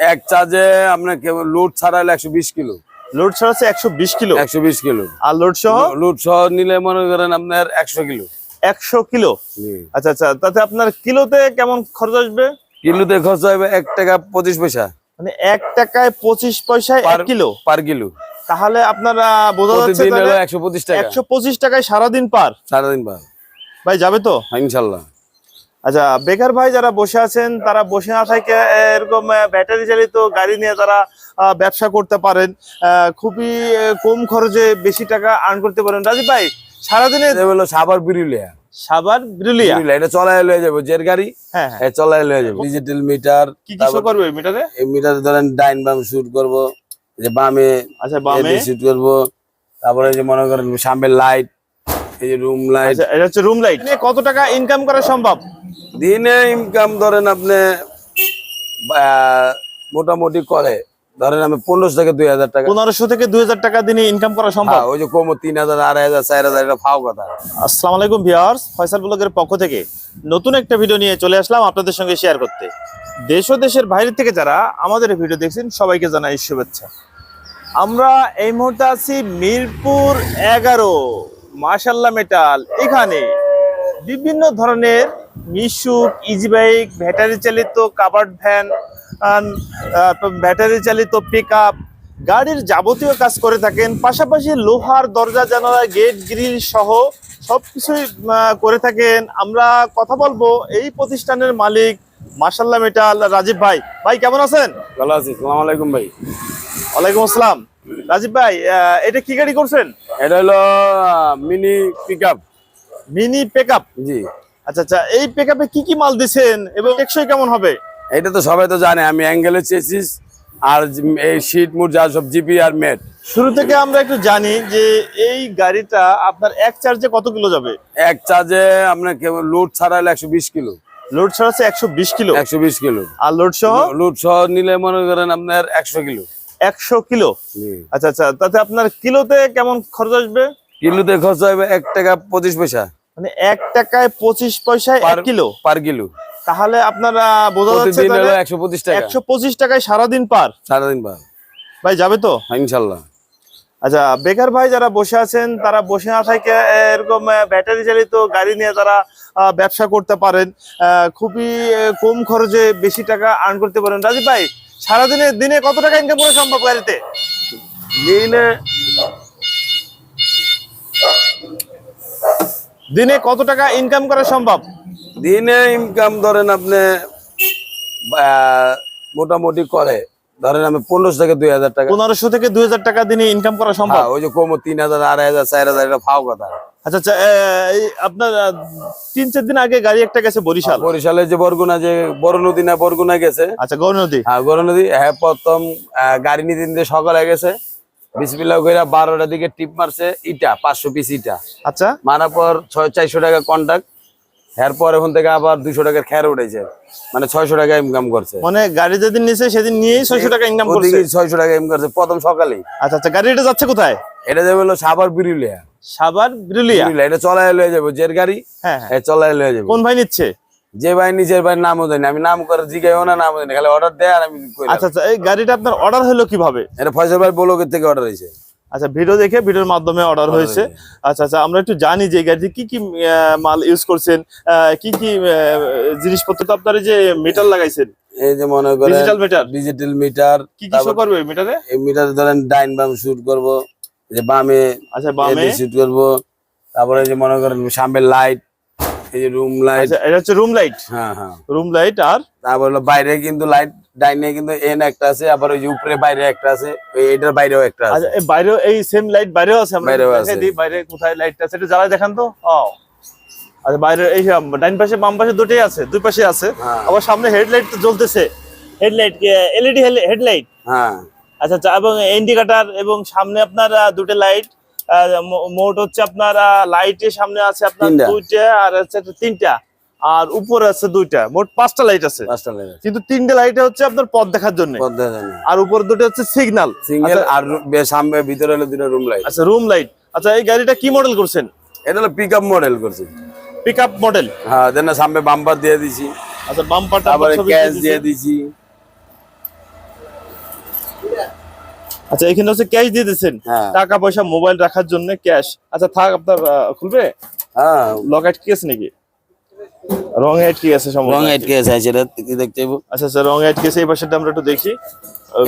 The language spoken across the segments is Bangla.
এক চার্জে আপনার লোড ছাড়া হলে একশো বিশ কিলো। লোড ছাড়া হচ্ছে একশো বিশ কিলো? একশো বিশ কিলো। আর লোড সহ? লোড সহ নিলে মনে করেন আপনার একশো কিলো। একশো কিলো? আচ্ছা আচ্ছা তাতে আপনার কিলোতে কেমন খরচ আসবে? কিলোতে খরচ হবে এক টাকা পঁচিশ পয়সা। মানে এক টাকায় পঁচিশ পয়সায় এক পার- কিলো? Per kilo. তাহলে আপনারা বোঝা যাচ্ছে একশো পঁচিশ টাকা। একশো পঁচিশ টাকায় সারাদিন পার? সারাদিন পার। ভাই যাবে তো? হ্যাঁ, ইনশাল্লাহ। আচ্ছা বেকার ভাই যারা বসে আছেন তারা বসে না থাকে এরকম ব্যাটারি চালিত গাড়ি নিয়ে তারা ব্যবসা করতে পারেন। খুবই কম খরচে বেশি টাকা আর্ন করতে পারেন। রাজীব ভাই সারাদিনে হলো সাবার বিরুলিয়া। সাবার বিরুলিয়া? বিরুলিয়া এটা চলায় লয়ে যাব জের গাড়ি হ্যাঁ হ্যাঁ। এটা চলায় লয়ে যাব। ডিজিটাল মিটার কি কি করবে মিটারে? এই মিটার ধরেন ডাইন বাম শুট করব এই যে বামে আচ্ছা বামে। শুট করব তারপরে যে মনে করেন সামনে লাইট এই যে রুম লাইট এটা হচ্ছে রুম লাইট কত টাকা ইনকাম করা সম্ভব? দিনে ইনকাম ধরেন আপনি মোটামুটি করে ধরেন আমি পনেরোশো থেকে দুই হাজার টাকা। পনেরোশো থেকে দুই হাজার টাকা দিনে ইনকাম করা সম্ভব? হ্যাঁ, ওই যে কমো তিন হাজার আড়াই হাজার চার হাজার এটা ফাও কথা। আসসালামু আলাইকুম ভিউয়ার্স ফয়সাল ব্লগের পক্ষ থেকে নতুন একটা ভিডিও নিয়ে চলে আসলাম আপনাদের সঙ্গে শেয়ার করতে। দেশ ও দেশের বাইরে থেকে যারা আমাদের ভিডিও দেখছেন সবাইকে জানাই শুভেচ্ছা। আমরা এই মুহূর্তে আছি মিরপুর এগারো। মার্শাল্লাহ মেটাল এখানে বিভিন্ন ধরনের মিশুক ইজি বাইক ব্যাটারি চালিত কাভার্ড ভ্যান ব্যাটারি চালিত পিক গাড়ির যাবতীয় কাজ করে থাকেন। পাশাপাশি লোহার দরজা জানালা গেট গ্রিল সহ সব কিছুই করে থাকেন। আমরা কথা বলব এই প্রতিষ্ঠানের মালিক মার্শাল্লাহ মেটাল রাজীব ভাই। ভাই কেমন আছেন? ভালো আছি। সালাম আলাইকুম ভাই। ওয়ালাইকুম আসসালাম। রাজীব ভাই এটা কি গাড়ি করছেন? এটা হলো mini pick up mini pick জি। আচ্ছা আচ্ছা এই পিক কি কি মাল দিছেন এবং টেকসই কেমন হবে? এটা তো সবাই তো জানে আমি অ্যাঙ্গেলে চেয়েছিস আর এই শীট মুট যা সব জিপি আর মেট শুরু থেকে আমরা একটু জানি যে এই গাড়িটা আপনার এক চার্জে কত কিলো যাবে? এক চার্জে আপনার কেবল লোড ছাড়া হলে একশো বিশ কিলো। লোড ছাড়া হচ্ছে একশো বিশ কিলো। একশো বিশ কিলো। আর লোড সহ? লোড সহ নিলে মনে করেন আপনার একশো কিলো। একশো কিলো? আচ্ছা আচ্ছা তাতে আপনার কিলোতে কেমন খরচ আসবে? কিলোতে খরচ হবে এক টাকা পঁচিশ পয়সা। মানে এক টাকায় পঁচিশ পয়সায় এক কিলো? Per kilo. তাহলে আপনারা বোঝা যাচ্ছে একশো পঁচিশ টাকা। একশো পঁচিশ টাকায় সারাদিন পার? সারাদিন পার। ভাই যাবে তো? হ্যাঁ, ইনশাল্লাহ। আচ্ছা বেকার ভাই যারা বসে আছেন তারা বসে না থাকে এরকম ব্যাটারি চালিত গাড়ি নিয়ে তারা ব্যবসা করতে পারেন। আহ, খুবই কম খরচে বেশি টাকা আর্ন করতে পারেন। রাজীব ভাই সারাদিনে দিনে কত টাকা ইনকাম করা সম্ভব গাড়িতে? দিনে দিনে কত টাকা ইনকাম করা সম্ভব? দিনে ইনকাম ধরেন আপনি আহ, মোটামুটি করে ধরেন আমি পনেরোশো থেকে দুই হাজার টাকা। পনেরোশো থেকে দুই হাজার টাকা দিনে ইনকাম করা সম্ভব? হ্যাঁ, ওই যে কমো তিন হাজার আড়াই হাজার চার হাজার এটা ফাও কথা। আচ্ছা আচ্ছা এই আপনার তিন চার দিন আগে গাড়ি একটা গেছে বরিশাল। বরিশালে যে বরগুনা যে বড় নদী না বরগুনা গেছে। আচ্ছা গৌর নদী। হ্যাঁ বড় নদী হ্যাঁ প্রথম গাড়ি নিতে নিতে সকালে গেছে। বিসমিল্লাহ কইরা বারোটার দিকে টিপ মারছে ইটা পাঁচশো পিস ইটা। আচ্ছা। মারার পর ছয় চারশো টাকা কন্ট্যাক্ট এরপর এখন থেকে আবার দুইশো টাকার খের উঠেছে। মানে ছয়শো টাকা ইনকাম করছে। মানে গাড়ি যেদিন নিয়েছে সেদিন নিয়েই ছয়শো টাকা ইনকাম করছে। ছয়শো টাকা ইনকাম করছে প্রথম সকালেই। আচ্ছা আচ্ছা গাড়িটা যাচ্ছে কোথায়? এটা যাবে হলো সাবার বিরুলিয়া। সাবার বিরুলিয়া? এটা চলায় লয়ে যাব জের গাড়ি হ্যাঁ হ্যাঁ। চলায় লয়ে যাব। কোন ভাই নিচ্ছে? যে ভাই নিজের ভাই নামও দেয়নি। আমি নাম করে জিগাইও না নামও দেয়নি খালি অর্ডার দেয় আর আমি। আচ্ছা আচ্ছা এই গাড়িটা আপনার অর্ডার হলো কীভাবে? এটা ফয়সাল ভাই ব্লগের থেকে অর্ডার হয়েছে। আচ্ছা ভিডিও দেখে ভিডিওর মাধ্যমে অর্ডার হয়েছে। আচ্ছা আচ্ছা আমরা একটু জানি যে গাড়িতে কি কি মাল ইউজ করছেন কি কি জিনিসপত্র তো আপনার যে মিটার লাগাইছেন। এই যে মনে করেন ডিজিটাল মিটার ডিজিটাল মিটার কি কি শো করবে মিটারে এই মিটার ধরেন ডাইন বাম শুট করব এই যে বামে আচ্ছা বামে? শুট করব তারপরে যে মনে করেন সামনে লাইট এই যে রুম লাইট আচ্ছা এটা হচ্ছে রুম লাইট হ্যাঁ হ্যাঁ। রুম লাইট আর? তারপর হলো বাইরে কিন্তু লাইট ডাইনে কিন্তু এন একটা আছে আবার ওই যে উপরে বাইরে একটা আছে ওই এটার বাইরেও একটা আছে। আচ্ছা এই বাইরেও এই সেম লাইট বাইরেও আছে আমরা দেখাই। দিই বাইরে কোথায় লাইটটা আছে এটা জ্বালায় দেখান তো। ও আচ্ছা বাইরে এই ডাইন পাশে বাম পাশে দুটোই আছে দুই পাশে আছে। হ্যাঁ। আবার সামনে হেডলাইট তো জ্বলতেছে। হেডলাইট এলইডি হেডলাইট হ্যাঁ। আচ্ছা আচ্ছা এবং ইন্ডিকেটার এবং সামনে আপনার দুটো লাইট মোট হচ্ছে আপনার লাইটের সামনে আছে আপনার। দুইটা আর হচ্ছে তিনটা। আর উপরে আছে দুইটা মোট পাঁচটা লাইট আছে। পাঁচটা লাইট কিন্তু তিনটে লাইটে হচ্ছে আপনার পথ দেখার জন্য। আর উপরে দুটো হচ্ছে সিগন্যাল সিঙ্গেল আর সামনে ভিতরে হলো দুটো রুম লাইট আচ্ছা রুম লাইট আচ্ছা এই গাড়িটা কি মডেল করছেন? এটা হলো পিক আপ মডেল করছি। পিক আপ মডেল হ্যাঁ দেন সামনে বাম্পার দিয়ে দিছি। আচ্ছা বাম্পারটা তারপরে ক্যাশ দিয়ে দিছি। আচ্ছা এখানে হচ্ছে ক্যাশ দিয়ে দিচ্ছেন হ্যাঁ। টাকা পয়সা মোবাইল রাখার জন্য ক্যাশ আচ্ছা থাক আপনার খুলবে? হ্যাঁ। লকেট আছে নাকি? রং আটকে আছে রং সম্ভবত আটকে সেটা কি দেখতে আচ্ছা আচ্ছা রং আটকে এই পাশেটা আমরা একটু দেখি।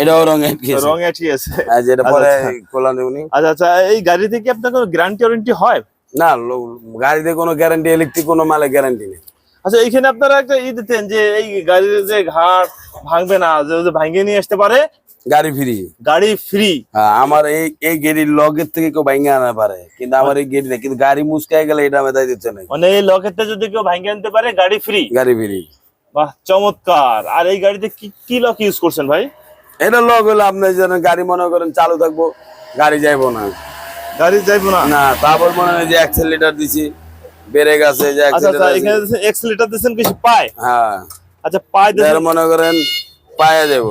এটাও রং আটকে রং আটকে আছে। আর যেটা পরে আচ্ছা, আচ্ছা। খোলা আচ্ছা আচ্ছা এই গাড়িতে কি আপনার কোনো গ্যারান্টি ওয়ারেন্টি হয়? না গাড়িতে কোনো গ্যারান্টি ইলেকট্রিক কোনো মালে গ্যারান্টি নেই। আচ্ছা এইখানে আপনারা একটা ই দিতেন যে এই গাড়ির যে ঘাট ভাঙবে না যে ভাঙিয়ে নিয়ে আসতে পারে গাড়ি ফ্রি। গাড়ি ফ্রি। হ্যাঁ আমার এই এই গেড়ির লগের থেকে কেউ ভাঙে আনা পারে কিন্তু আমার এই গেড়ি কিন্তু গাড়ি মুসকাই গেলে এটা আমি দিচ্ছে না মানে এই লকেটটা যদি কেউ ভাঙিয়ে আনতে পারে গাড়ি ফ্রি? গাড়ি ফ্রি। বাহ চমৎকার। আর এই গাড়িতে কি কি লক ইউজ করছেন ভাই? এটা লগ হলে আপনি যেন গাড়ি মনে করেন চালু থাকব গাড়ি যাইবো না। গাড়ি যাইবো না? না তারপর মনে হয় যে অ্যাক্সেলেটার দিছি ব্রেক আছে যে আছে। এক্সিলেটার দিচ্ছেন কিছু পায়। হ্যাঁ। আচ্ছা পায় মনে করেন পায়ে যাব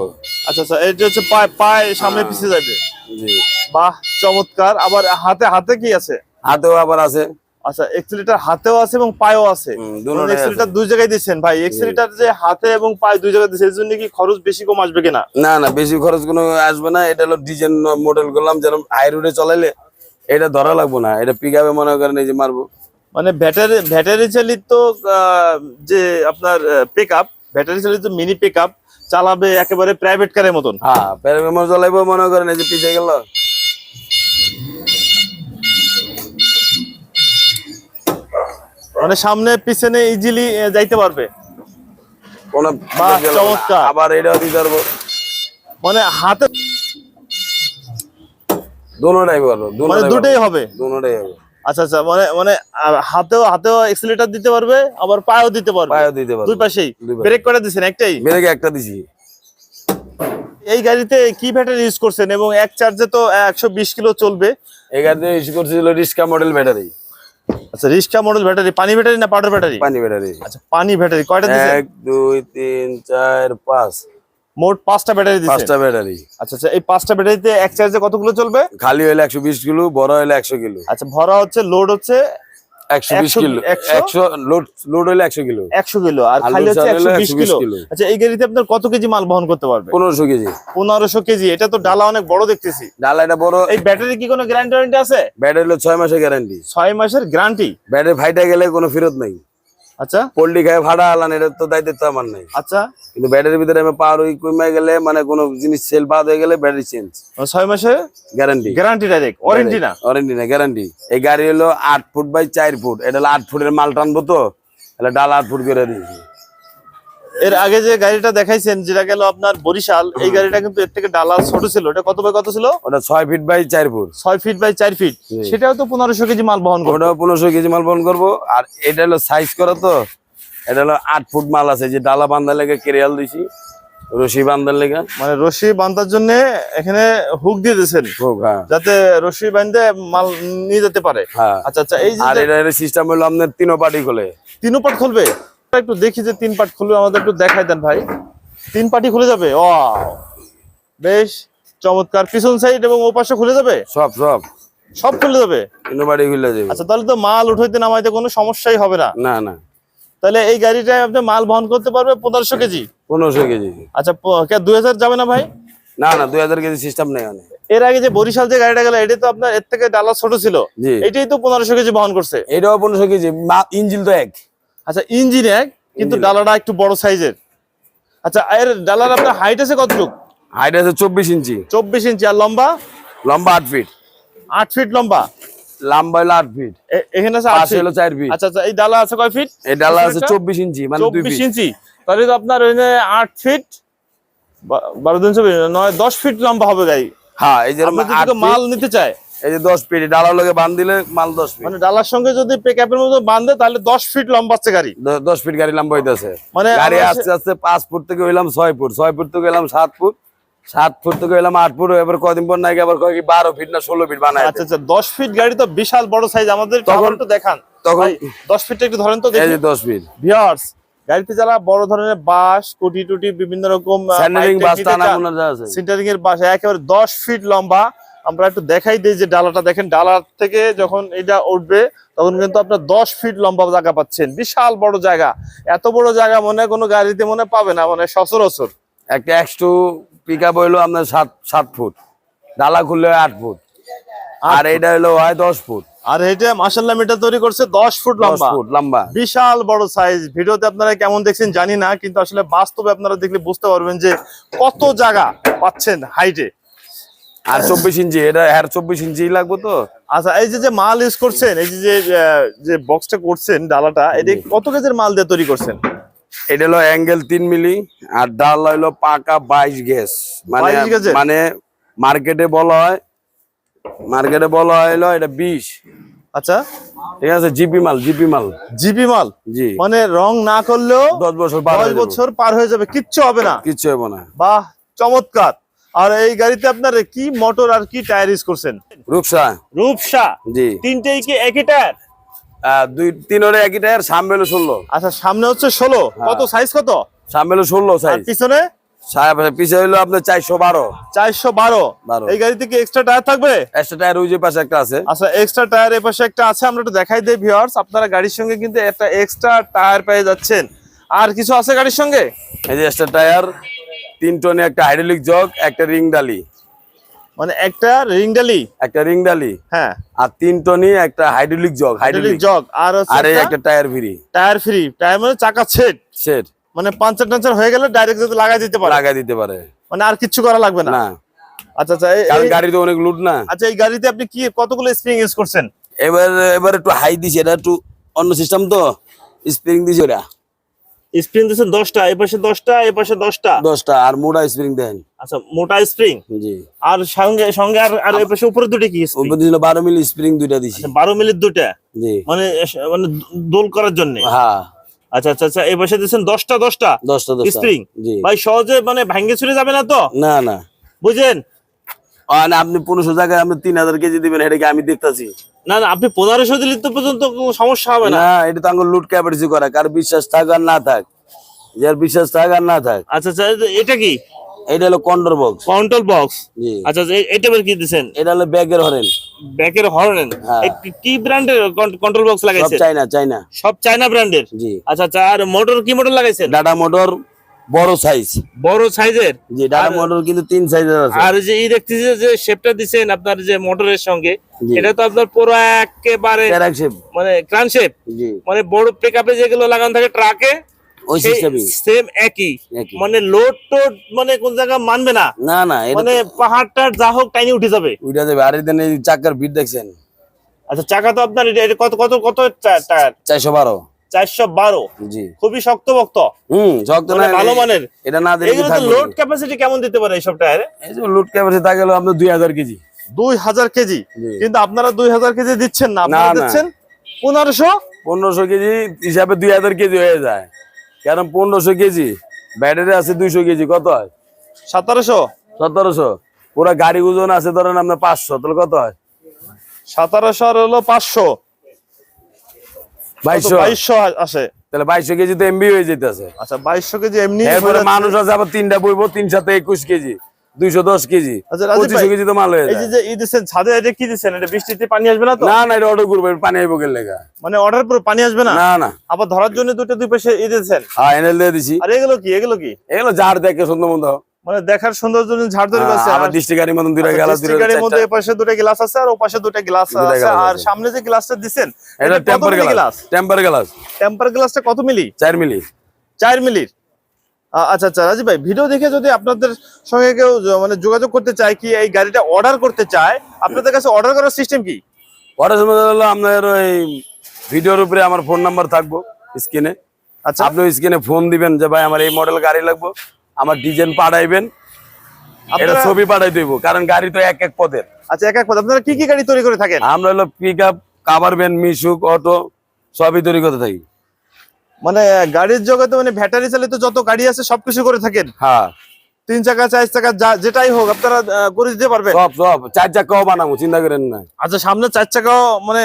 আচ্ছা আচ্ছা এটা হচ্ছে পায় পায় সামনে পিছিয়ে যাবে। জি। বাহ চমৎকার। আবার হাতে হাতে কি আছে? হাতেও আবার আছে। আচ্ছা এক্সিলেটার হাতেও আছে এবং পায়েও আছে। এক্সিলেটার দুই জায়গায় দিচ্ছেন ভাই। এক্সিলেটার যে হাতে এবং পায়ে দুই জায়গায় দিচ্ছেন এর জন্য কি খরচ বেশি কম আসবে কিনা? না না বেশি খরচ কোনো আসবে না। এটা হলো ডিজাইন মডেল করলাম যেরকম হাই রোডে চলাইলে এটা ধরা লাগবো না। এটা পিক আপে মনে করেন এই যে মারবো। মানে ব্যাটারি ব্যাটারি চালিত যে আপনার পিক আপ ব্যাটারি চালিত মিনি পিক আপ চালাবে একেবারে প্রাইভেট কারের মতন। হ্যাঁ চলাইবো মনে করেন এই যে পিছিয়ে গেল। মানে সামনে পিছনে ইজিলি যাইতে পারবে। কোনো চমৎকার। আবার এটাও দিতে পারব। মানে হাতে দুটাই পারব মানে হবে। দুটাই হবে। আচ্ছা আচ্ছা মানে মানে হাতেও হাতেও এক্সিলেটার দিতে পারবে আবার পায়েও দিতে পারবে। পায়েও দিতে পারব। দুই পাশেই। ব্রেক করে দিচ্ছেন একটাই? ব্রেকে একটা দিছি। এই গাড়িতে কি ব্যাটারি ইউজ করছেন? এবং এক চার্জে তো একশো বিশ কিলো চলবে। এই গাড়িতে ইস্যু করছিল রিস্কা মডেল ব্যাটারি আচ্ছা রিক্সা মডেল ব্যাটারি পানি ব্যাটারি না পাউডার ব্যাটারি পানি ব্যাটারি আচ্ছা পানি ব্যাটারি কয়টা দিচ্ছেন এক দুই তিন চার পাঁচ। মোট পাঁচটা ব্যাটারি পাঁচটা ব্যাটারি। আচ্ছা আচ্ছা এই পাঁচটা ব্যাটারিতে এক চার্জে কতগুলো চলবে? খালি হলে একশো বিশ কিলো বড় হলে একশো কিলো। আচ্ছা ভরা হচ্ছে লোড হচ্ছে একশো বিশ 100 কিলো। একশো? লোড লোড হলে একশো কিলো। একশো কিলো আর খালি হচ্ছে একশো বিশ 120 কিলো। আচ্ছা এই গাড়িতে আপনার কত কেজি মাল বহন করতে পারবে? পনেরোশো কেজি। পনেরোশো কেজি এটা তো ডালা অনেক বড় দেখতেছি। ডালা এটা বড়। এই ব্যাটারি কি কোনো গ্যারান্টি আছে? ব্যাটারি হলো ছয় মাসের গ্যারান্টি ছয় মাসের গ্যারান্টি ব্যাটারি ফাইটা গেলে কোনো ফেরত নাই। আচ্ছা। পোল্ট্রি খায় ভাড়া আলান এটা তো দায়িত্ব তো আমার নাই। আচ্ছা। কিন্তু ব্যাটারির ভিতরে আমি পাওয়ার উইক কমে গেলে মানে কোনো জিনিস সেল বাদ হয়ে গেলে ব্যাটারি চেঞ্জ মানে ছয় মাসে গ্যারান্টি গ্যারান্টি ডাইরেক্ট ওয়ারেন্টি না? ওয়ারেন্টি না গ্যারান্টি এই গাড়ি হলো আট ফুট বাই চার ফুট। এটা হলো আট ফুটের মাল টানবো তো তাহলে ডাল আট ফুট করে দিয়েছি। এর আগে যে গাড়িটা দেখাইছেন যেটা গেল আপনার বরিশাল এই গাড়িটা কিন্তু এর থেকে ডালা ছোট ছিল। এটা কত বাই কত ছিল? ওটা ছয় ফিট বাই চার ফুট ছয় ফিট বাই চার ফিট সেটাও তো পনেরোশো কেজি মাল বহন করবে। ওটা পনেরোশো কেজি মাল বহন করব। আর এটা হলো সাইজ করা তো। এটা হলো আট ফুট মাল আছে যে ডালা বান্ধার লেগে কেরিয়াল দিছি। রশি বান্ধার লেগে। মানে রশি বান্ধার জন্য এখানে হুক দিয়ে দিয়েছেন। হ্যাঁ। যাতে রশি বাঁধে মাল নিয়ে যেতে পারে। হ্যাঁ। আচ্ছা আচ্ছা এই আর এটা সিস্টেম হলো আপনার তিনো পার্টি খোলে। তিনো পাট খুলবে? একটু দেখি যে তিন পাট খুলবে আমাদের একটু দেখাই দেন ভাই। তিন পাটি খুলে যাবে? ও বেশ চমৎকার। পিছন সাইড এবং ওপাশে খুলে যাবে? সব সব। সব খুলে যাবে? খুলে আচ্ছা তাহলে তো মাল উঠাইতে নামাইতে কোনো সমস্যাই হবে না? না না। তাহলে এই গাড়িটায় আপনি মাল বহন করতে পারবে পনেরোশো কেজি? পনেরোশো কেজি। আচ্ছা দুই হাজার যাবে না ভাই? না না দুই হাজার কেজি সিস্টেম নেই অনেক এর আগে যে বরিশাল যে গাড়িটা গেল এটা তো আপনার এর থেকে ডালা ছোট ছিল। এটাই তো পনেরোশো কেজি বহন করছে। এটাও পনেরোশো কেজি ইঞ্জিন তো এক। আচ্ছা ইঞ্জিন এক কিন্তু ডালাটা একটু বড় সাইজের। আচ্ছা এর ডালার আপনার হাইট আছে কতটুকু হাইট আছে চব্বিশ ইঞ্চি। চব্বিশ ইঞ্চি আর লম্বা? লম্বা আট ফিট আট ফিট লম্বা। লম্বা হলো আট ফিট এখানে আছে আট হলো চার ফিট আচ্ছা আচ্ছা এই ডালা আছে কয় ফিট এই ডালা আছে চব্বিশ ইঞ্চি মানে চব্বিশ ইঞ্চি। তাহলে তো আপনার ওই আট ফিট বারো দিন নয় দশ ফিট লম্বা হবে গাড়ি হ্যাঁ এই যে মাল নিতে চায় এই যে দশ ফিট ডালার লগে বান দিলে মাল দশ ফিট মানে ডালার সঙ্গে যদি পেকআপের মতো বাঁধে তাহলে দশ ফিট লম্বা আছে গাড়ি। দ- দশ ফিট গাড়ি লম্বা হইতেছে। মানে গাড়ি আস্তে আস্তে পাঁচ ফুট থেকে হইলাম ছয় ফুট। ছয় ফুট থেকে হইলাম সাত ফুট। সাত ফুট থেকে হইলাম আট ফুট। এবার কদিন পর নাকি আবার কয় কি বারো ফিট না ষোলো ফিট বানায় আচ্ছা আচ্ছা দশ ফিট গাড়ি তো বিশাল বড় সাইজ আমাদের তখন- একটু দেখান। তখন ভাই, দশ ফিটটা একটু ধরেন তো এই যে দশ ফিট ভিউয়ার্স গাড়িতে যারা বড় ধরনের বাস কুটি টুটি বিভিন্ন রকম স্যান্ডেলিং বাস টানা আছে। সিন্টারিং এর বাস একেবারে দশ ফিট লম্বা আমরা একটু দেখাই দিই যে ডালাটা দেখেন ডালার থেকে যখন এটা উঠবে তখন কিন্তু আপনার দশ ফিট লম্বা জায়গা পাচ্ছেন। বিশাল বড় জায়গা। এত বড় জায়গা মনে কোনো গাড়িতে মনে পাবে না মানে সচরাচর। একটা এক্স টু পিক আপ হইল আপনার সাত সাত ফুট ডালা খুললে আট ফুট আর এটা হইল হয় দশ ফুট আর এটা মাসাল্লাহ মিটার তৈরি করছে দশ ফুট লম্বা। ফুট লম্বা। বিশাল বড় সাইজ ভিডিওতে আপনারা কেমন দেখছেন জানি না কিন্তু আসলে বাস্তবে আপনারা দেখলে বুঝতে পারবেন যে কত জায়গা পাচ্ছেন হাইটে আর চব্বিশ ইঞ্চি এটা হ্যার চব্বিশ ইঞ্চি লাগবে তো? আচ্ছা এই যে মাল ইউজ করছেন এই যে যে বক্সটা করছেন ডালাটা এটা কত কেজির মাল দিয়ে তৈরি করছেন? এটা হলো অ্যাঙ্গেল তিন মিলি আর ডাল হইল পাকা বাইশ গ্যাস মানে মানে মার্কেটে বলা হয় মার্কেটে বলা হইল এটা বিশ। আচ্ছা। ঠিক আছে জিপি মাল জিপি মাল। জিপি মাল? জি। মানে রং না করলেও দশ বছর দশ বছর পার হয়ে যাবে কিচ্ছু হবে না। কিচ্ছু হবে না। বাহ চমৎকার। আর এই গাড়িতে আপনার কি মোটর আর কি টায়ার ইউজ করছেন? রূপসা। রূপসা? জি। তিনটেই কি একই টায়ার দুই তিন ওরে একই টায়ার সামনে হলো ষোলো। আচ্ছা সামনে হচ্ছে ষোলো। কত সাইজ কত? সামনে হলো ষোলো সাইজ পিছনে? পিছে হইল আপনার চারশো বারো। চারশো বারো। এই গাড়িতে কি এক্সট্রা টায়ার থাকবে? টায়ার ওই যে পাশে একটা আছে। আচ্ছা এক্সট্রা টায়ার পাশে একটা আছে আমরা একটু দেখাই দিই ভিউয়ার্স আপনারা গাড়ির সঙ্গে কিন্তু একটা এক্সট্রা টায়ার পেয়ে যাচ্ছেন। আর কিছু আছে গাড়ির সঙ্গে? এই যে টায়ার তিন টনে একটা হাইড্রোলিক জগ একটা রিং ডালি মানে একটা রিং ডালি একটা রিং ডালি হ্যাঁ। আর তিন টনি একটা হাইড্রোলিক জগ হাইড্রোলিক জগ আর আর একটা tyre free tyre free tyre মানে চাকা সেট সেট মানে পাঞ্চার টাঞ্চার হয়ে গেলে ডাইরেক্ট যদি লাগাই দিতে পারে। লাগাই দিতে পারে। মানে আর কিচ্ছু করা লাগবে না? আচ্ছা আচ্ছা কারণ এই- গাড়ি তো অনেক লুট না। আচ্ছা এই গাড়িতে আপনি কি কতগুলো স্প্রিং ইউজ করছেন? এবার এবার একটু হাই দিছি এটা একটু অন্য সিস্টেম তো। স্প্রিং দিছি ওরা স্প্রিং দিচ্ছেন দশটা এই পাশে দশটা এই পাশে দশটা। দশটা আর মোটা স্প্রিং দেন। আচ্ছা মোটা স্প্রিং? জি। আর সঙ্গে সঙ্গে আর আর পাশে উপরে দুটো কি? ওপর দিছিল বারো মিলি স্প্রিং দুইটা দিছি। আচ্ছা, বারো মিনিট দুটা জি। মানে মানে দোল করার জন্য? হ্যাঁ। আচ্ছা আচ্ছা আচ্ছা এই পাশে দিচ্ছেন দশটা দশটা দশটা। দশটা Spring? ভাই সহজে মানে ভাঙ্গে চুরে যাবে না তো? না না। বুঝেন আপনি পনেরোশো জায়গায় আপনি তিন হাজার কেজি দিবেন এটাকে আমি দেখতাছি? না না আপনি পনেরোশো দিলে তো পর্যন্ত কোনো সমস্যা হবে না। এটা তো লুট ক্যাপাসিটি করা কার বিশ্বাস থাক আর না থাক। যার বিশ্বাস থাক আর না থাক। আচ্ছা আচ্ছা এটা কি? এটা হলো কন্ট্রোল বক্স কন্ট্রোল বক্স আচ্ছা আচ্ছা, এটা কি এটা হলো ব্যাগের হরেন ব্যাকের হর্ন হ্যাঁ। কি ব্র্যান্ডের কন্ট্রোল বক্স সব চাইনা সব চায়না ব্র্যান্ডের জি। আচ্ছা আচ্ছা আর মোটর কি মোটর লাগাইছেন? ডাটা মোটর বড় সাইজ বড় সাইজের জি ডাটা মোটর কিন্তু তিন সাইজের আছে। আর যে এই দেখতেছি যে শেপটা দিছেন আপনার যে মোটরের সঙ্গে। এটা তো আপনার পুরো একেবারে মানে ক্রান শেপ মানে বড় পিকআপে যেগুলো লাগানো থাকে ট্রাকে ওই সিস্টেমই সেম একই। মানে লোড টোড মানে কোন জায়গা মানবে না। না না মানে পাহাড়টার যা হোক টাইনি উঠে যাবে। উইটা দেবে আর এই চাকার ভিড় দেখছেন? আচ্ছা চাকা তো আপনার এটা- কত কত কত টায়ার? চারশো বারো। চারশো বারো। জি। খুবই শক্ত বক্ত হুম শক্ত না ভালো মানের। এটা না লোড ক্যাপাসিটি কেমন দিতে পারে এইসব টায়ারে? এই যে ক্যাপাসিটি থাকে আপনার দুই হাজার কেজি। দুই হাজার কেজি। কিন্তু আপনারা দুই হাজার কেজি দিচ্ছেন না। আপনারা। দিচ্ছেন পনেরোশো। পনেরোশো কেজি হিসাবে দুই হাজার কেজি হয়ে যায়। কারণ পনেরোশো কেজি? ব্যাটারি আছে দুইশো কেজি। কত হয়? সতেরোশো। সতেরোশো। পুরা গাড়ি ওজন আছে ধরেন আপনার পাঁচশো। তাহলে কত হয়? সতেরোশো আর হলো পাঁচশো। বাইশশো। বাইশশো আসে তাহলে বাইশশো কেজি তো এমবি হয়ে যেতেছে আচ্ছা বাইশশো কেজি এমনি এরপরে মানুষ আছে আবার তিনটা বইবো তিন সাথে একুশ কেজি দুইশো দশ কেজি। আচ্ছা, পঁচিশশো কেজি তো মাল হয়ে এই যে যায়। ই দিচ্ছেন ছাদে এটা কি দিচ্ছেন? এটা বৃষ্টিতে পানি আসবে না না না এটা অর্ডার করব পানি গেলে মানে অর্ডার পরে পানি আসবে না? না না। আবার ধরার জন্য দুটো দুই পাশে ই দিচ্ছেন? হ্যাঁ দিয়ে দিছি। আর এগুলো কি? এগুলো কি? এগুলো যার দেখে সুন্দর মতো। মানে দেখার সৌন্দর্য জন্য ঝাড় ধরে গেছে আবার দৃষ্টি গাড়ির মতন দুইটা গেলা ডিস্ট্রিক্ট গাড়ির মধ্যে পাশে দুটো গ্লাস আছে আর ও পাশে দুটো গ্লাস আছে। আর সামনে যে গ্লাসটা দিচ্ছেন এটা temper glass glass temper glass temper গ্লাসটা কত মিলি চার মিলি চার মিলির আচ্ছা আচ্ছা রাজীব ভাই ভিডিও দেখে যদি আপনাদের সঙ্গে কেউ মানে যোগাযোগ করতে চায় কি এই গাড়িটা অর্ডার করতে চায় আপনাদের কাছে অর্ডার করার সিস্টেম কি? সময় হলো আপনার ওই ভিডিওর উপরে আমার ফোন নাম্বার থাকব স্ক্রিনে আচ্ছা। আপনি স্ক্রিনে ফোন দিবেন যে ভাই আমার এই মডেল গাড়ি লাগবো। আমার ডিজাইন পাঠাইবেন। এটা ছবি পাঠাই দেবো কারণ গাড়ি তো এক এক পদের। আচ্ছা এক এক কথা আপনারা কি কি গাড়ি তৈরি করে থাকেন? আমরা হলো pick up cover van Mishuk auto সবই তৈরি করতে থাকি। মানে গাড়ির জগতে মানে ব্যাটারি চালিত যত গাড়ি আছে সবকিছু করে থাকেন? হ্যাঁ। তিন চাকা চার চাকা যা- যেটাই হোক আপনারা করে দিতে পারবেন? সব সব। চার চাকাও বানাবো চিন্তা করেন না। আচ্ছা সামনে চার চাকাও মানে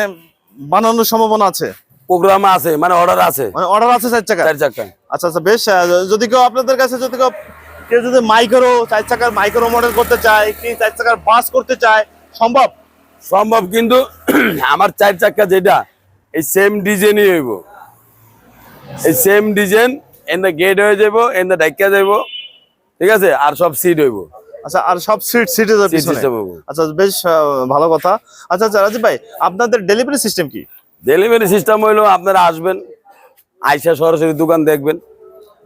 বানানোর সম্ভাবনা আছে? প্রোগ্রাম আছে মানে অর্ডার আছে। মানে অর্ডার আছে চার চাকা চার চাকা আচ্ছা আচ্ছা বেশ যদি কেউ আপনাদের কাছে যদি কেউ কেউ যদি মাইক্রো চার চাকার মাইক্রো মডেল করতে চায় কি চার চাকার বাস করতে চায় সম্ভব? সম্ভব কিন্তু আমার চার চাকা যেটা এই সেম ডিজাইনই হইব। এই সেম ডিজাইন এন গেট হয়ে যাব এন ডাইকা যাব ঠিক আছে? আর সব সিট হইব। আচ্ছা আর সব সিট সিটে আচ্ছা বেশ ভালো কথা। আচ্ছা আচ্ছা রাজীব ভাই আপনাদের ডেলিভারি সিস্টেম কি? ডেলিভারি সিস্টেম হইল আপনারা আসবেন আইসা সরাসরি দোকান দেখবেন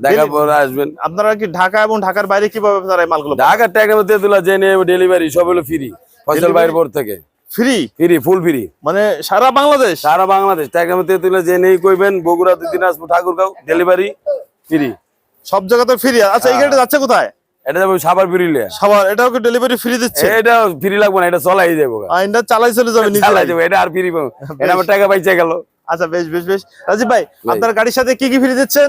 দেখার পরে আসবেন। আপনারা কি ঢাকা এবং ঢাকার বাইরে কীভাবে আপনারা এই মালগুলো ঢাকার তেতুলা নিয়ে ডেলিভারি সব হলো ফ্রি ফসল? বাইরের পর থেকে। ফ্রি ফ্রি ফুল ফ্রি মানে সারা বাংলাদেশ? সারা বাংলাদেশ টাকা তেতুলা যে নেই কইবেন বগুড়া দিনাজপুর ঠাকুরগাঁও ডেলিভারি ফ্রি সব জায়গাতে ফ্রি আচ্ছা এই গাড়িটা যাচ্ছে কোথায়? এটা যাবে সাবার ফিরিলে সবার এটাও কি ডেলিভারি ফ্রি দিচ্ছে? এটা ফ্রি লাগবে না এটা চলাই যাব। এটা চালাই চলে যাবে চালাই যাব এটা আর ফ্রি এটা আমার টাকা পাইছে গেল। আচ্ছা বেশ বেশ বেশ। রাজীব ভাই আপনার গাড়ির সাথে কি কি ফিরে দিচ্ছেন?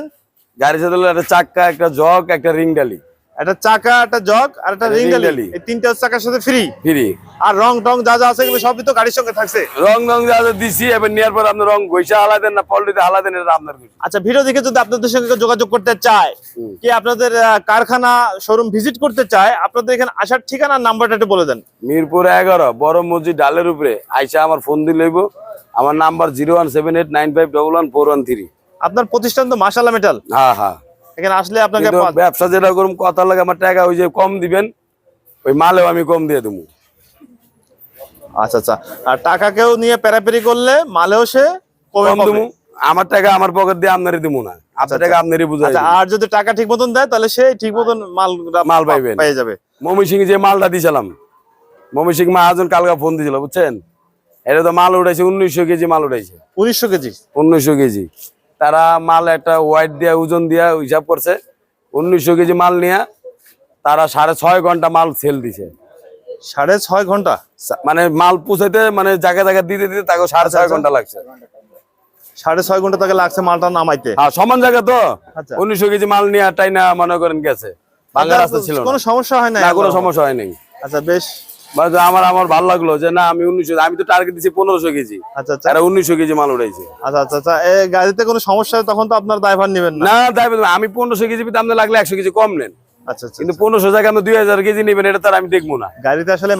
গাড়ির সাথে একটা চাক্কা একটা জগ একটা রিং ডালি। একটা চাকা একটা জগ আর একটা রিং ডালি। এই তিনটা চাকার সাথে ফ্রি ফ্রি আর রং টং যা যা আছে এগুলো সবই তো গাড়ির সঙ্গে থাকছে। রং রং যা যা দিছি এবার নেওয়ার পর আপনি রং ঘষা হালা দেন না পল্লিতে হালা দেন এটা আপনার আচ্ছা ভিডিও দেখে যদি আপনাদের সঙ্গে যোগাযোগ করতে চায় কি আপনাদের কারখানা শোরুম ভিজিট করতে চায় আপনাদের এখানে আসার ঠিকানা নাম্বারটা একটু বলে দেন। মিরপুর এগারো বড় মসজিদ ডালের উপরে। আইসা আমার ফোন দিয়ে লইব। আমার number zero one seven eight nine five double one four one three. আপনার প্রতিষ্ঠান তো মাসালা মেটাল হ্যাঁ হ্যাঁ। এখানে আসলে আপনাকে ব্যবসা যেটা করুম কথা লাগে আমার টাকা ওই যে কম দিবেন ওই মালেও আমি কম দিয়ে দেবো আচ্ছা আচ্ছা। আর নিয়ে পেরাপেরি করলে মালেও সে কম দেবো আমার টাকা আমার পকেট দিয়ে আপনারই দেবো না। আপনার টাকা আপনারই বুঝাই আচ্ছা আর যদি টাকা ঠিক মতন দেয় তাহলে সে ঠিক মতন মাল মাল পাইবেন। পেয়ে যাবে। মমি সিং যে মালটা দিছিলাম মমি সিং মাহাজন কালকা ফোন দিছিল বুঝছেন? এটা তো মাল উঠাইছে উনিশশো কেজি মাল উঠাইছে। উনিশশো কেজি। উনিশশো কেজি। তারা মাল একটা ওয়াইট দিয়া ওজন দিয়া হিসাব করছে। উনিশশো কেজি মাল নিয়ে তারা সাড়ে ছয় ঘণ্টা মাল সেল দিছে। সাড়ে ছয় ঘণ্টা? মানে মাল পুষাইতে মানে জায়গা জায়গা দিতে দিতে তাকে সাড়ে ছয় ঘণ্টা লাগছে। সাড়ে ছয় ঘণ্টা তাকে লাগছে মালটা নামাইতে? আর সমান জায়গা তো। আচ্ছা। উনিশশো কেজি মাল নিয়ে টাইনা মনে করেন গেছে। বাংলা রাস্তা ছিল কোনো সমস্যা হয় না না কোনো সমস্যা হয়নি আচ্ছা বেশ। বাস আমার আমার ভালো লাগল যে না আমি উনিশশো আমি তো টার্গেট দিছি পনেরোশো কেজি। আচ্ছা আচ্ছা। উনিশশো কেজি মাল উঠাইছে আচ্ছা আচ্ছা আচ্ছা। এই গাড়িতে কোনো সমস্যা তখন তো আপনার দায়ভার নেবেন না। না আমি পনেরোশো কেজি আপনার লাগলে একশো কেজি কম নেন। আচ্ছা আচ্ছা কিন্তু পনেরোশো জায়গায় আপনি দুই হাজার কেজি নেবেন এটা তার আমি দেখব না। গাড়িতে আসলে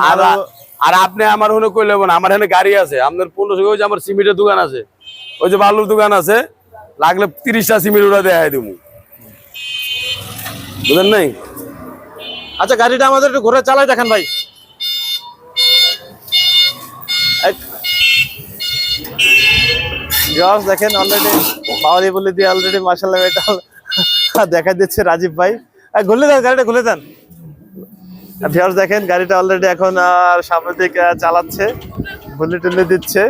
আর আপনি আমার কইলে না। আমার এখানে গাড়ি আছে। আপনার পনেরোশো ওই যে আমার সিমেন্টের দোকান আছে। ওই যে বালুর দোকান আছে। লাগলে তিরিশটা সিমেন্ট ওরা দেখাই দেবো। বুঝলেন নাই? আচ্ছা গাড়িটা আমাদের একটু ঘুরে চালাই দেখেন ভাই। Viewers দেখেন অলরেডি পাওয়ারি বলে দিয়ে অলরেডি মার্শাল্লাহ এটা দেখা দিচ্ছে রাজীব ভাই। ঘুরলে দেন গাড়িটা ঘুরে দেন ভিউয়ার্স দেখেন, গাড়িটা অলরেডি এখন আর সামনের দিকে চালাচ্ছে, ঘুরলে টুলে দিচ্ছে।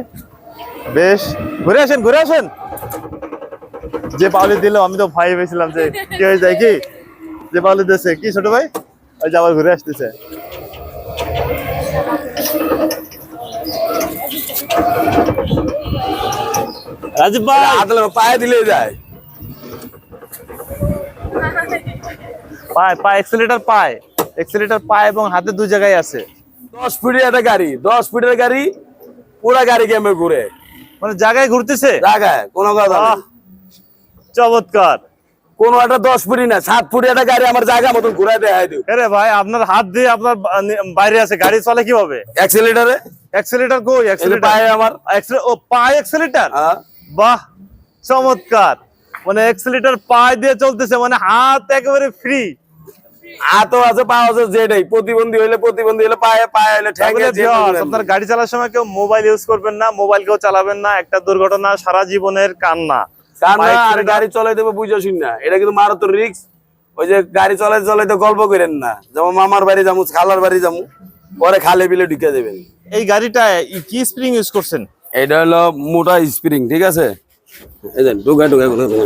বেশ, ঘুরে আসেন ঘুরে আসেন। যে পাউলি দিল, আমি তো ভয় পেয়েছিলাম যে, কি হয়ে যায় কি? যে পাউলি দিয়েছে কি ছোট ভাই? ওই যে আবার ঘুরে আসতেছে। রাজীব ভাই। পায়ে দিলে যায়। পায় পায় এক্সেলেটার পায়। এক্সেলেটার পায় এবং হাতে দুই জায়গায় আছে। দশ ফিটের একটা গাড়ি দশ ফিটের গাড়ি পুরা গাড়ি গেমে ঘুরে। মানে জায়গায় ঘুরতেছে? জায়গায় কোনো কথা চমৎকার। কোনো একটা দশ ফুটি না সাত ফুটি একটা গাড়ি আমার জায়গা মতন ঘুরাই দেয় দিও। আরে ভাই আপনার হাত দিয়ে আপনার বাইরে আছে গাড়ি চলে কীভাবে? অ্যাক্সিলেটারে এক্সেলেটার কই? পায়ে আমার। ও পায় হ্যাঁ। বাহ চমৎকার। মানে এক্সেলেটার পায়ে দিয়ে চলতেছে মানে হাত একেবারে ফ্রি হাতও আছে আছে যেটাই প্রতিবন্ধী হইলে প্রতিবন্ধী হইলে পায়ে পায়ে হইলে আপনার গাড়ি চালার সময় কেউ মোবাইল ইউজ করবেন না মোবাইল কেউ চালাবেন না একটা দুর্ঘটনা সারা জীবনের কান্না। বাইক আর গাড়ি চলাই দেবে বুঝে শুন না। এটা কিন্তু মারাত্মক রিক্স ওই যে গাড়ি চলাই চলাইতে গল্প করেন না। যেমন মামার বাড়ি যাব খালার বাড়ি যাব পরে খালে বিলে ঢুকে দেবেন। এই গাড়িটা কি স্প্রিং ইউজ করছেন? এটা হলো মোটা স্প্রিং ঠিক আছে? এই যে ঢুকা ঢুকা ঢুকা, ঢুকা।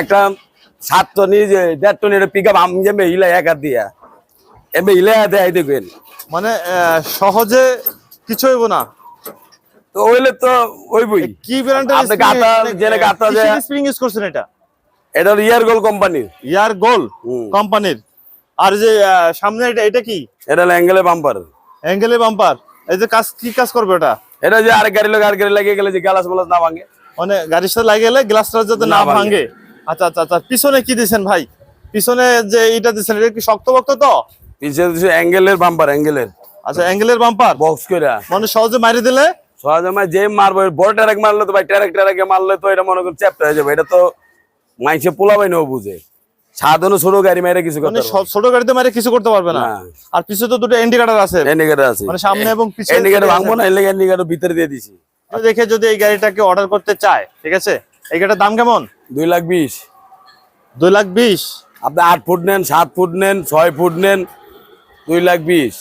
একটা সাত টন যে দেড় টন এটা পিক আপ আমি যাবে হিলা এক হাত দিয়া। এমনি হিলা দেয় দেখবেন। মানে সহজে কিছু হইব না? তো ওইলে তো ওই বই কি ব্র্যান্ডের গাতা যে স্প্রিং? ইউজ করছেন এটা? এটা ইয়ার গোল কোম্পানির ইয়ার গোল। কোম্পানির আর যে সামনে এটা এটা কি? এটা হলো অ্যাঙ্গেলে বাম্পার অ্যাঙ্গেলে বাম্পার এই যে কাজ কি কাজ করবে এটা এটা যে আর গাড়ি লোক আর গাড়ি লাগিয়ে গেলে যে গ্লাস মালাস না ভাঙে। মানে গাড়ির সাথে লাগে গেলে গ্লাসটা যাতে না ভাঙে। আচ্ছা আচ্ছা আচ্ছা পিছনে কি দিছেন ভাই? পিছনে যে এটা দিছেন এটা কি শক্ত বক্ত তো? পিছিয়ে পিছিয়ে অ্যাঙ্গেলের বাম্পার অ্যাঙ্গেলের। আচ্ছা অ্যাঙ্গেলের বাম্পার বক্স করে মানে সহজে মারি দিলে? সহজে মানে যে মারবো বড় ট্যারেক মারলে তো ভাই ট্যারেক ট্যারেকে মারলে তো এটা মনে করুন চ্যাপ্টার হয়ে যাবে। এটা তো মাইসে পোলাবাই নেও বুঝে। সাধারণ ছোট গাড়ি মেরে কিছু মানে করতে সব ছোট গাড়িতে মেরে কিছু করতে পারবে না। না। আর পিছে তো দুটো ইন্ডিকেটর আছে। ইন্ডিকেটর আছে। মানে সামনে এবং পিছে ইন্ডিকেটর ভাঙবো না এলে ইন্ডিকেটর ভিতরে দিয়ে দিছি। দেখে যদি এই গাড়িটাকে অর্ডার করতে চায় ঠিক আছে? এই গাড়িটার দাম কেমন? দুই লাখ বিশ। দুই লাখ বিশ। আপনি আট ফুট নেন সাত ফুট নেন ছয় ফুট নেন দুই লাখ বিশ।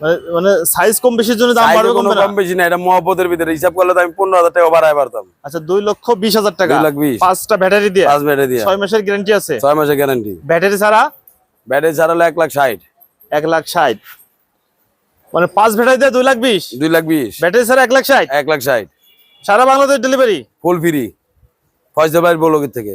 মানে- মানে সাইজ কম বেশির জন্য দাম বাড়বে কোনো না? কম বেশি না এটা মহব্বতের ভিতরে। হিসাব করলে তো আমি পনেরো হাজার টাকা বাড়াই পারতাম। আচ্ছা দুই লক্ষ বিশ হাজার টাকা। দুই লাখ বিশ। পাঁচটা ব্যাটারি দিয়ে। পাঁচ ব্যাটারি দিয়ে। ছয় মাসের গ্যারান্টি আছে। ছয় মাসের গ্যারান্টি ব্যাটারি ছাড়া? ব্যাটারি ছাড়া হলো এক লাখ ষাট। এক লাখ ষাট। মানে পাঁচ ব্যাটারি দিয়ে দুই লাখ বিশ। দুই লাখ বিশ। ব্যাটারি ছাড়া এক লাখ ষাট? এক লাখ ষাট। সারা Bangladesh delivery full free Foysabari বলকের থেকে।